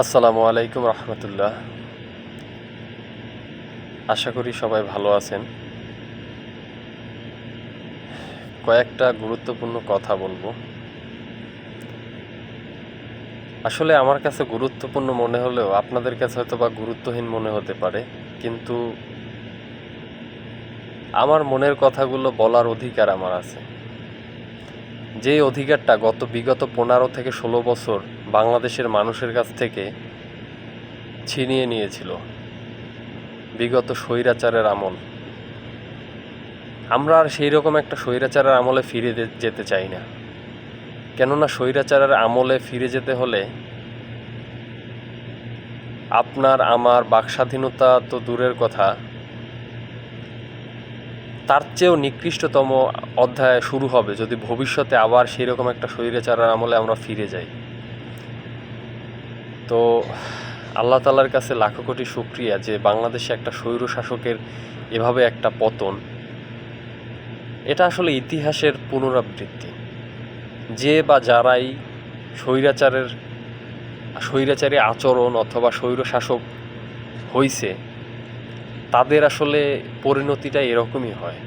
আসসালামু আলাইকুম রহমতুল্লাহ। আশা করি সবাই ভালো আছেন। কয়েকটা গুরুত্বপূর্ণ কথা বলব। আসলে আমার কাছে গুরুত্বপূর্ণ মনে হলেও আপনাদের কাছে হয়তো বা গুরুত্বহীন মনে হতে পারে, কিন্তু আমার মনের কথাগুলো বলার অধিকার আমার আছে। যে অধিকারটা গত বিগত পনেরো থেকে ষোলো বছর বাংলাদেশের মানুষের কাছ থেকে ছিনিয়ে নিয়েছিল বিগত স্বৈরাচারের আমল। আমরা আর সেই রকম একটা স্বৈরাচারের আমলে ফিরে যেতে চাই না। কেননা স্বৈরাচারের আমলে ফিরে যেতে হলে আপনার, আমার বাকস্বাধীনতা তো দূরের কথা। তার চেয়েও নিকৃষ্টতম অধ্যায় শুরু হবে যদি ভবিষ্যতে আবার সেই রকম একটা স্বৈরাচারের আমলে আমরা ফিরে যাই। তো আল্লাহ তালার কাছে লাখো কোটি শুক্রিয়া যে বাংলাদেশে একটা স্বৈর শাসকের এভাবে একটা পতন, এটা আসলে ইতিহাসের পুনরাবৃত্তি। যে বা যারাই স্বৈরাচারের, স্বৈরাচারী আচরণ অথবা স্বৈর শাসক হইছে, তাদের আসলে পরিণতিটা এরকমই হয়।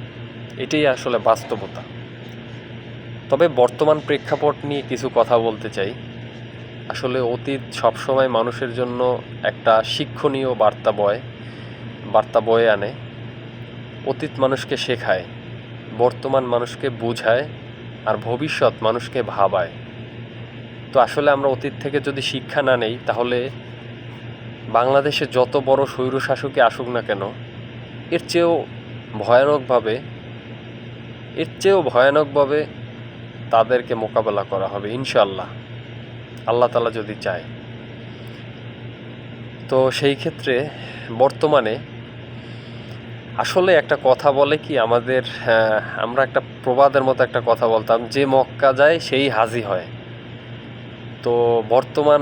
এটাই আসলে বাস্তবতা। তবে বর্তমান প্রেক্ষাপট নিয়ে কিছু কথা বলতে চাই। আসলে অতীত সবসময় মানুষের জন্য একটা শিক্ষণীয় বার্তা বয়, বার্তা বয়ে আনে। অতীত মানুষকে শেখায়, বর্তমান মানুষকে বোঝায় আর ভবিষ্যৎ মানুষকে ভাবায়। তো আসলে আমরা অতীত থেকে যদি শিক্ষা না নেই, তাহলে বাংলাদেশে যত বড় স্বৈরশাসকই আসুক না কেন, এর চেয়েও ভয়ানকভাবে, এর চেয়েও ভয়ানকভাবে তাদেরকে মোকাবেলা করা হবে ইনশাল্লাহ আল্লাহ তালা যদি চায়। তো সেই ক্ষেত্রে বর্তমানে আসলে একটা কথা বলে কি, আমাদের আমরা একটা প্রবাদের মতো একটা কথা বলতাম, যে মক্কা যায় সেই হাজি হয়। তো বর্তমান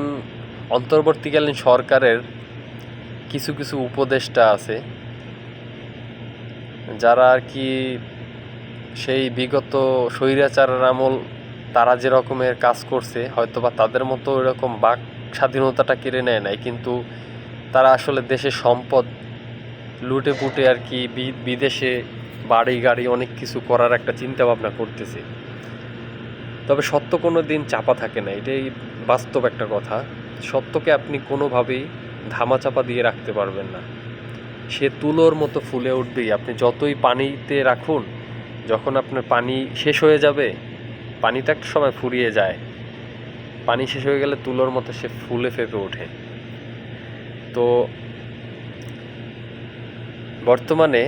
অন্তর্বর্তীকালীন সরকারের কিছু কিছু উপদেষ্টা আছে, যারা আর কি সেই বিগত স্বৈরাচারের আমল তারা যে রকমের কাজ করছে হয়তো বা তাদের মতো এরকম বাক স্বাধীনতাটা কেড়ে নেয় নাই, কিন্তু তারা আসলে দেশের সম্পদ লুটে পুটে আর কি বিদেশে বাড়ি গাড়ি অনেক কিছু করার একটা চিন্তা ভাবনা করতেছে। তবে সত্য কোনো দিন চাপা থাকে না, এটাই বাস্তব একটা কথা। সত্যকে আপনি কোনোভাবেই ধামাচাপা দিয়ে রাখতে পারবেন না। সে তুলোর মতো ফুলে উঠবেই। আপনি যতই পানিতে রাখুন, যখন আপনার পানি শেষ হয়ে যাবে পানিটা একটা সময় ফুরিয়ে যায়। পানি শেষ হয়ে গেলে তুলোর মতো সে ফুলে ফেপে ওঠে। তো বর্তমানে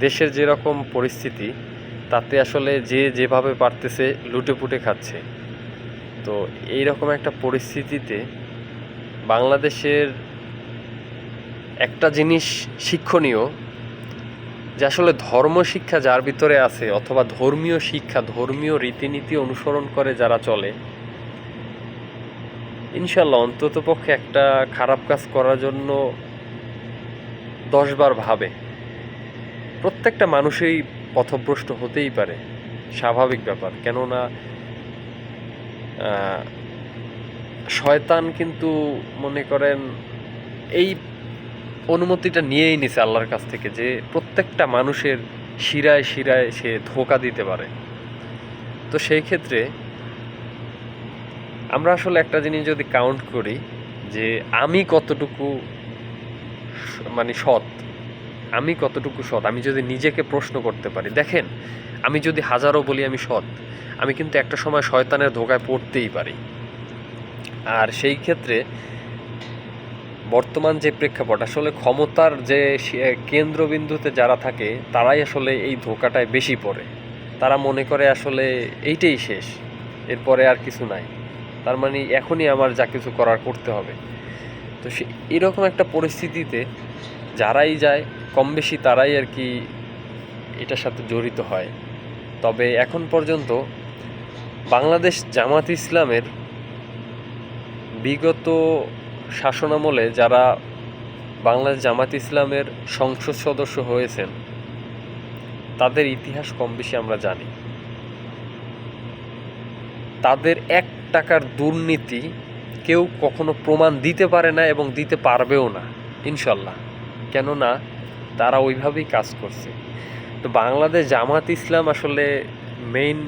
দেশের যেরকম পরিস্থিতি, তাতে আসলে যে যেভাবে পারতেছে লুটে পুটে খাচ্ছে। তো এই রকম একটা পরিস্থিতিতে বাংলাদেশের একটা জিনিস শিক্ষণীয় যে আসলে ধর্ম শিক্ষা যার ভিতরে আছে অথবা ধর্মীয় শিক্ষা, ধর্মীয় রীতিনীতি অনুসরণ করে যারা চলে ইনশাল্লাহ অন্তত পক্ষে একটা খারাপ কাজ করার জন্য দশবার ভাবে। প্রত্যেকটা মানুষই পথভ্রষ্ট হতেই পারে, স্বাভাবিক ব্যাপার। কেননা শয়তান কিন্তু মনে করেন এই অনুমতিটা নিয়েই নিছে আল্লাহর কাছ থেকে যে প্রত্যেকটা মানুষের শিরায় শিরায় সে ধোকা দিতে পারে। তো সেই ক্ষেত্রে আমরা আসলে একটা জিনিস যদি কাউন্ট করি যে আমি কতটুকু মানে সৎ, আমি কতটুকু সৎ, আমি যদি নিজেকে প্রশ্ন করতে পারি, দেখেন, আমি যদি হাজারো বলি আমি সৎ, আমি কিন্তু একটা সময় শয়তানের ধোকায় পড়তেই পারি। আর সেই ক্ষেত্রে বর্তমান যে প্রেক্ষাপট, আসলে ক্ষমতার যে কেন্দ্রবিন্দুতে যারা থাকে, তারাই আসলে এই ধোকাটায় বেশি পড়ে। তারা মনে করে আসলে এইটাই শেষ, এরপরে আর কিছু নাই। তার মানে এখনই আমার যা কিছু করার করতে হবে। তো সে এরকম একটা পরিস্থিতিতে যারাই যায় কম বেশি তারাই আর কি এটার সাথে জড়িত হয়। তবে এখন পর্যন্ত বাংলাদেশ জামাত ইসলামের বিগত শাসনামলে যারা বাংলাদেশ জামাত ইসলামের সংসদ সদস্য হয়েছেন, তাদের ইতিহাস কম বেশি আমরা জানি। তাদের এক টাকার দুর্নীতি কেউ কখনো প্রমাণ দিতে পারে না এবং দিতে পারবেও না, ইনশাল্লাহ। কেননা, তারা ওইভাবেই কাজ করছে। তো বাংলাদেশ জামাত ইসলাম আসলে মেইন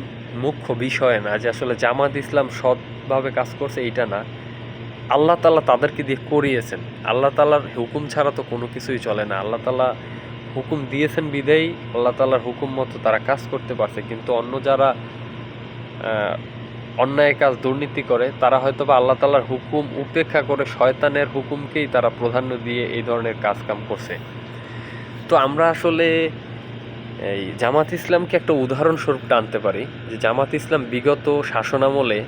মুখ্য বিষয় না যে আসলে জামাত ইসলাম সৎভাবে কাজ করছে, এইটা না। আল্লাহ তালা তাদেরকে দিয়ে করিয়েছেন। আল্লাহ তালার হুকুম ছাড়া তো কোনো কিছুই চলে না। আল্লাহ তালা হুকুম দিয়েছেন বিদেই, আল্লাহ তালার হুকুম মতো তারা কাজ করতে পারছে। কিন্তু অন্য যারা অন্যায় কাজ, দুর্নীতি করে, তারা হয়তো বা আল্লাহ তালার হুকুম উপেক্ষা করে শয়তানের হুকুমকেই তারা প্রাধান্য দিয়ে এই ধরনের কাজ কাম করছে। তো আমরা আসলে এই জামাত ইসলামকে একটা উদাহরণস্বরূপ টানতে পারি যে জামাত ইসলাম বিগত শাসনামলে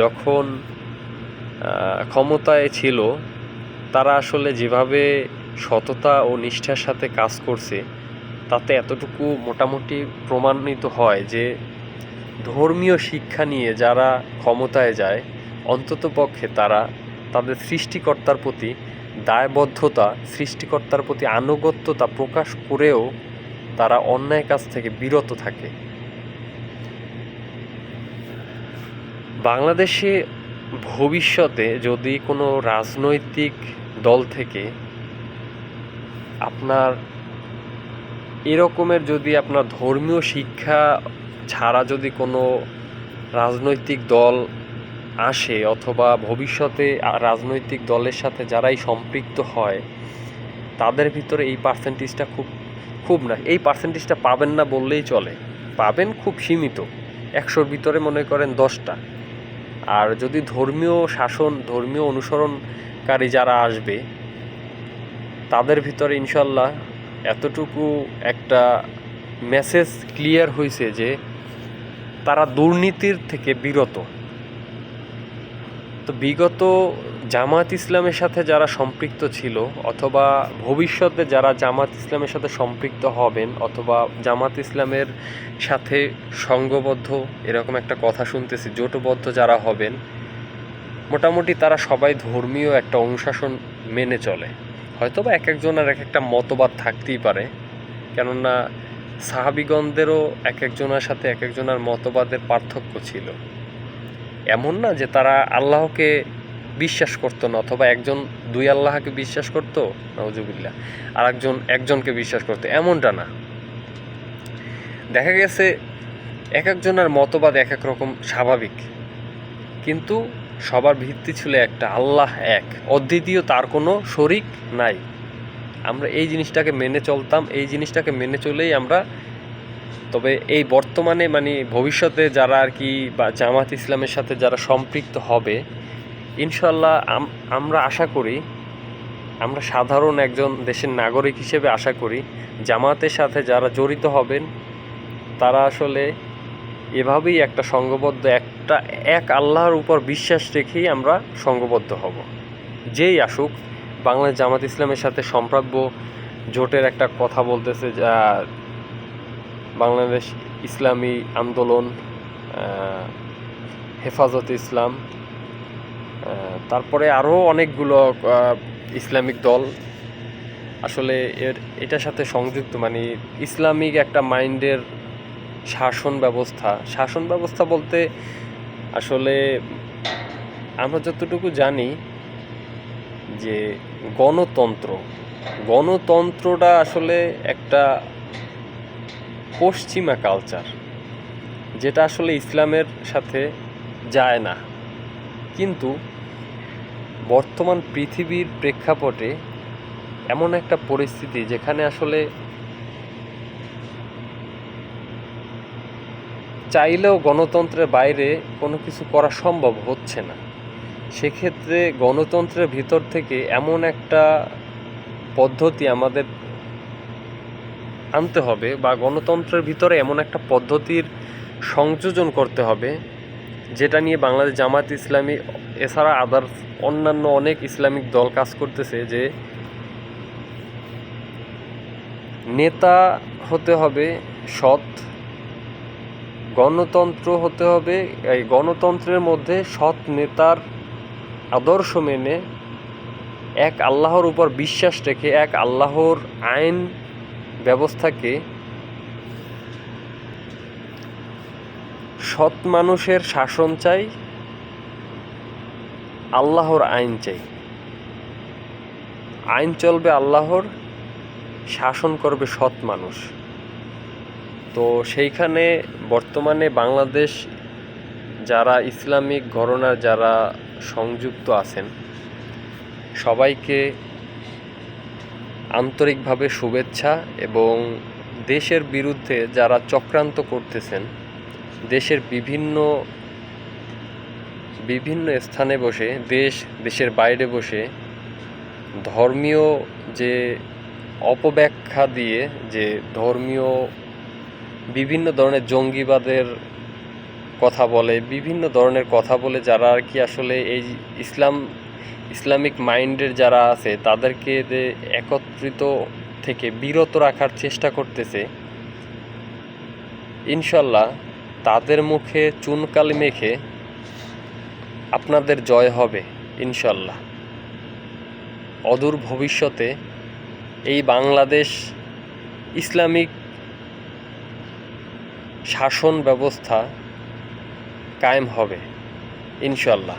যখন ক্ষমতায় ছিল, তারা আসলে যেভাবে সততা ও নিষ্ঠার সাথে কাজ করছে, তাতে এতটুকু মোটামুটি প্রমাণিত হয় যে ধর্মীয় শিক্ষা নিয়ে যারা ক্ষমতায় যায় অন্ততপক্ষে তারা তাদের সৃষ্টিকর্তার প্রতি দায়বদ্ধতা, সৃষ্টিকর্তার প্রতি আনুগত্যতা প্রকাশ করেও তারা অন্যায় কাজ থেকে বিরত থাকে। বাংলাদেশে ভবিষ্যতে যদি কোনো রাজনৈতিক দল থেকে আপনার এরকমের যদি আপনার ধর্মীয় শিক্ষা ছাড়া যদি কোনো রাজনৈতিক দল আসে অথবা ভবিষ্যতে রাজনৈতিক দলের সাথে যারাই সম্পৃক্ত হয়, তাদের ভিতরে এই পার্সেন্টেজটা খুব খুব না, এই পার্সেন্টেজটা পাবেন না বললেই চলে। পাবেন খুব সীমিত। একশোর ভিতরে মনে করেন দশটা। আর যদি ধর্মীয় শাসন, ধর্মীয় অনুসরণকারী যারা আসবে, তাদের ভিতরে ইনশাল্লাহ এতটুকু একটা মেসেজ ক্লিয়ার হয়েছে যে তারা দুর্নীতির থেকে বিরত। তো বিগত জামাত ইসলামের সাথে যারা সম্পৃক্ত ছিল অথবা ভবিষ্যতে যারা জামাত ইসলামের সাথে সম্পৃক্ত হবেন অথবা জামাত ইসলামের সাথে সঙ্গবদ্ধ এরকম একটা কথা শুনতেছি, জোটবদ্ধ যারা হবেন, মোটামুটি তারা সবাই ধর্মীয় একটা অনুশাসন মেনে চলে। হয়তো বা এক একজনের এক একটা মতবাদ থাকতেই পারে, কেননা সাহাবিগণদেরও এক একজনের সাথে এক একজনের মতবাদের পার্থক্য ছিল। এমন না যে তারা আল্লাহকে বিশ্বাস করতো না, অথবা একজন, দুই আল্লাহকে বিশ্বাস করতো? নওজুবিল্লাহ আর একজন একজনকে বিশ্বাস করতো। এমনটা না। দেখা গেছে এক একজনের মতবাদ এক এক রকম স্বাভাবিক। কিন্তু সবার ভিত্তি ছিল একটা, আল্লাহ এক। অদ্বিতীয় তার কোনো শরিক নাই। আমরা এই জিনিসটাকে মেনে চলতাম, এই জিনিসটাকে মেনে চলেই আমরা তবে এই বর্তমানে মানে ভবিষ্যতে যারা আর কি বা জামাত ইসলামের সাথে যারা সম্পৃক্ত হবে ইনশাল্লাহ আমরা আশা করি, আমরা সাধারণ একজন দেশের নাগরিক হিসেবে আশা করি, জামাতের সাথে যারা জড়িত হবেন, তারা আসলে এভাবেই একটা সংঘবদ্ধ, একটা, এক আল্লাহর উপর বিশ্বাস রেখেই আমরা সংঘবদ্ধ হব। যেই আসুক, বাংলাদেশ জামাত ইসলামের সাথে সম্ভাব্য জোটের একটা কথা বলতেছে, যা বাংলাদেশ ইসলামী আন্দোলন হেফাজত ইসলাম তারপরে আরও অনেকগুলো ইসলামিক দল। আসলে এর, এটার সাথে সংযুক্ত মানে ইসলামিক একটা মাইন্ডের শাসন ব্যবস্থা। শাসন ব্যবস্থা বলতে আসলে আমরা যতটুকু জানি যে গণতন্ত্র, গণতন্ত্রটা আসলে একটা পশ্চিমা কালচার, যেটা আসলে ইসলামের সাথে যায় না। কিন্তু বর্তমান পৃথিবীর প্রেক্ষাপটে এমন একটা পরিস্থিতি যেখানে আসলে চাইলেও গণতন্ত্রের বাইরে কোনো কিছু করা সম্ভব হচ্ছে না। সেক্ষেত্রে গণতন্ত্রের ভিতর থেকে এমন একটা পদ্ধতি আমাদের আনতে হবে বা গণতন্ত্রের ভিতরে এমন একটা পদ্ধতির সংযোজন করতে হবে, যেটা নিয়ে বাংলাদেশ জামাত ইসলামী, এছাড়া আদার অন্যান্য অনেক ইসলামিক দল কাজ করতেছে যে নেতা হতে হবে সৎ, গণতন্ত্র হতে হবে, এই গণতন্ত্রের মধ্যে সৎ নেতার আদর্শ মেনে এক আল্লাহর উপর বিশ্বাস রেখে এক আল্লাহর আইন ব্যবস্থাকে সৎ মানুষের শাসন চাই, আল্লাহর আইন চাই। আইন চলবে আল্লাহর, শাসন করবে সৎ মানুষ। তো সেইখানে বর্তমানে বাংলাদেশ যারা ইসলামিক ঘরনার যারা সংযুক্ত আছেন, সবাইকে আন্তরিকভাবে শুভেচ্ছা এবং দেশের বিরুদ্ধে যারা চক্রান্ত করতেছেন, দেশের বিভিন্ন বিভিন্ন স্থানে বসে, দেশ, দেশের বাইরে বসে, ধর্মীয় যে অপব্যাখ্যা দিয়ে, যে ধর্মীয় বিভিন্ন ধরনের জঙ্গিবাদের কথা বলে, বিভিন্ন ধরনের কথা বলে, যারা আর কি আসলে এই ইসলাম ইসলামিক মাইন্ডের যারা আছে, তাদেরকে একত্রিত থেকে বিরত রাখার চেষ্টা করতেছে, ইনশাল্লাহ তাদের মুখে চুনকালি মেখে আপনাদের জয় হবে, ইনশাল্লাহ। অদূর ভবিষ্যতে এই বাংলাদেশ ইসলামিক শাসন ব্যবস্থা কায়েম হবে, ইনশাল্লাহ।